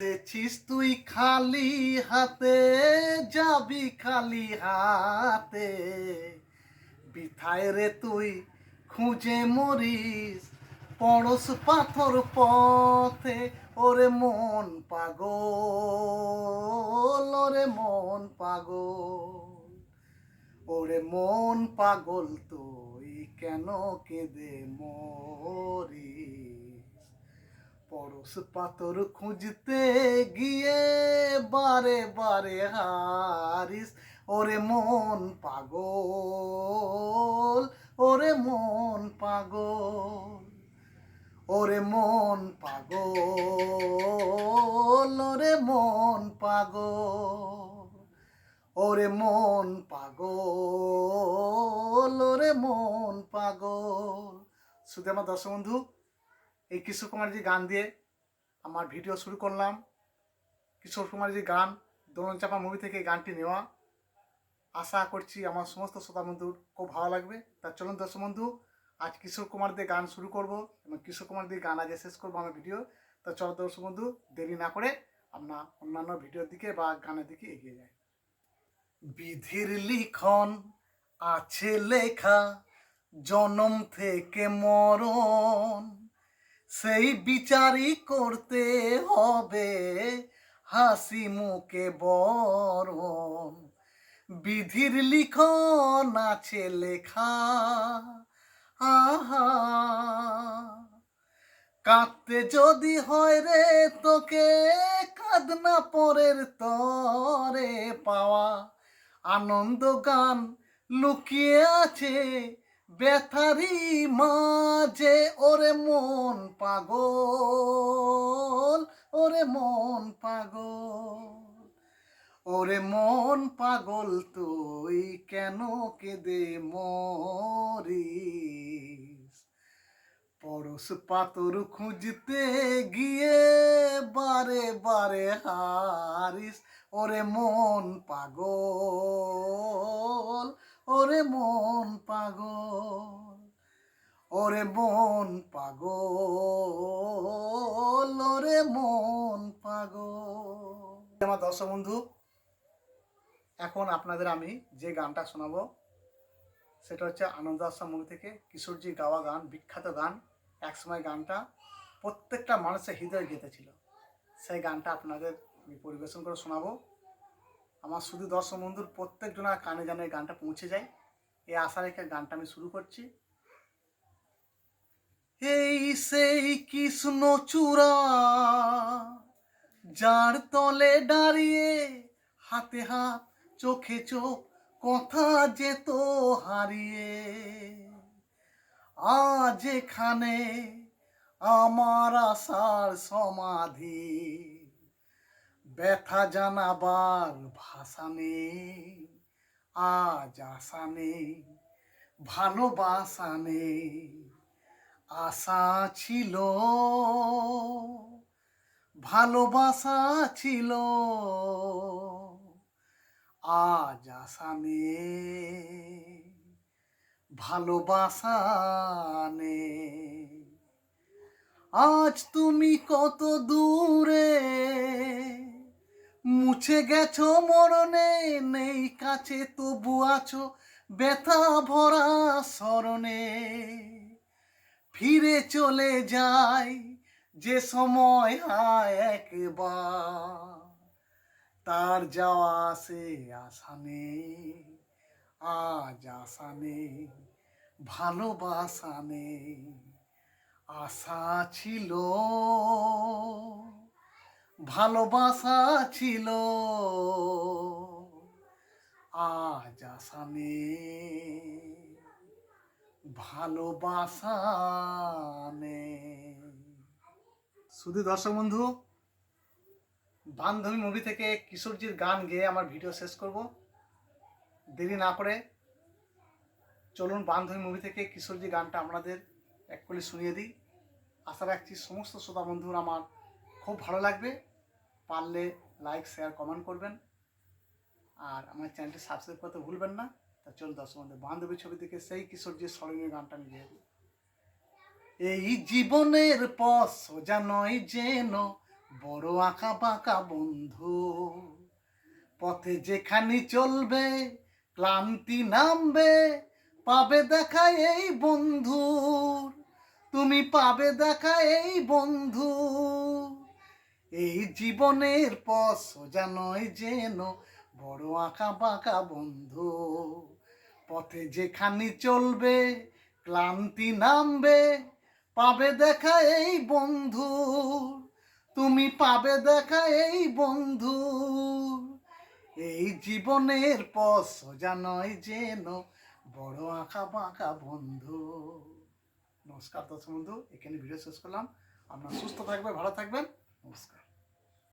এসেছিস তুই খালি হাতে, যাবি খালি হাতে। বিথায় রে তুই, খুঁজে মরিস পড়স পাথর পথে। ওরে মন পাগল, ওরে মন পাগল। ওরে মন পাগল, তুই কেন কেঁদে মরিস? পরশ পাথর খুঁজতে গিয়ে বারে বারে হারিস। ওরে মন পাগল, ওরে মন পাগল, ওরে মন পাগল, ওরে মন পাগল, ওরে মন পাগল, ওরে মন পাগল। শুধু আমার দর্শক বন্ধু এই কিশোর কুমারজি গান দিয়ে আমার ভিডিও শুরু করলাম। কিশোর কুমারজি গান, দোলন চাপা মুভি থেকে গানটি নেওয়া। আশা করছি আমার সমস্ত শ্রোতা বন্ধুর খুব ভালো লাগবে। তার চলুন দর্শক বন্ধু, আজ কিশোর কুমার দিয়ে গান শুরু করব এবং কিশোর কুমার দিয়ে গান আজ শেষ করব আমার ভিডিও। তো চলো দর্শক বন্ধু, দেরি না করে আমরা অন্যান্য ভিডিওর দিকে বা গানের দিকে এগিয়ে যাই। বিধির লিখন আছে লেখা, জনম থেকে মরণ। সেই বিচারই করতে হবে। হাসি মুখে বরণ। বিধির লিখন আছে লেখা। আহা। কাঁদতে যদি হয় রে তোকে, কাঁদনা পরের তরে পাওয়া। আনন্দ গান লুকিয়ে আছে ব্যথারি মাঝে, ওরে মন পাগল, ওরে মন পাগল, ওরে মন পাগল তুই কেন কেঁদে মরিস? পরশ পাতর খুঁজতে গিয়ে বারে বারে হারিস, ওরে মন পাগল। ওরে মন পাগল, ওরে মন পাগল, ওরে মন পাগল। আমার দর্শক বন্ধু, এখন আপনাদের আমি যে গানটা শোনাবো, সেটা হচ্ছে আনন্দ আশ্রম মুভি থেকে কিশোরজি গাওয়া গান, বিখ্যাত গান। একসময় গানটা প্রত্যেকটা মানুষের হৃদয় গেঁথেছিল। সেই গানটা আপনাদের আমি পরিবেশন করে শোনাবো। আমার শুধু দর্শক বন্ধুর প্রত্যেকজনের কানে যেন এই গানটা পৌঁছে যায়। এই আশা রেখে গানটা আমি শুরু করছি। এই সেই কৃষ্ণ চূড়া, যার তলে দাঁড়িয়ে হাতে হাত, চোখে চোখ, কথা যেত হারিয়ে। আজ এখানে আমার আশার সমাধি, ব্যথা জানাবার ভাষা নেই। আজ আশা নেই, ভালোবাসা নেই, আশা ছিল, ভালোবাসা ছিল। আজ আশা নেই, ভালোবাসা নেই। আজ তুমি কত দূরে মুছে গেছো মরণে, নেই কাছে তবু আছো ব্যথা ভরা স্মরণে। ফিরে চলে যায় যে সময় হায় একবার, তার যাওয়া আসে আশা নেই, আজ আশা নেই, ভালোবাসা নেই, আশা ছিল। ভালোবাসা ছিল। আজ নেই ভালোবাসা শুধু দর্শক বন্ধু, বান্ধবী মুভি থেকে কিশোরজির গান গেয়ে আমার ভিডিও শেষ করব। দেরি না করে চলুন বান্ধবী মুভি থেকে কিশোরজি গানটা আপনাদের এক করে শুনিয়ে দিই। আশা রাখছি সমস্ত শ্রোতা বন্ধুর আমার খুব ভালো লাগবে। পারলে লাইক শেয়ার কমেন্ট করবেন। আর আমার চ্যানেলটি সাবস্ক্রাইব করতে ভুলবেন না। তা চল দর্শক বন্ধু, বান্ধবী ছবি থেকে সেই কিশোরজির স্মরণীয় গানটা আমি গেয়ে এই জীবনের পথ সোজা নয় যেন, বড় আঁকা বাঁকা বন্ধু। পথে যেখানে চলবে, ক্লান্তি নামবে, পাবে দেখা এই বন্ধুর। তুমি পাবে দেখা এই বন্ধু এই জীবনের পথ সোজা নয় যেন বড় আঁকা বাঁকা বন্ধু। পথে যেখানে চলবে, ক্লান্তি নামবে, পাবে দেখা এই বন্ধু। তুমি পাবে দেখা এই বন্ধু। এই জীবনের পথ সোজা নয় যেন বড় আঁকা বাঁকা বন্ধু। নমস্কার দর্শক বন্ধু, এখানে ভিডিও শেষ করলাম। আপনার সুস্থ থাকবেন, ভালো থাকবেন। নমস্কার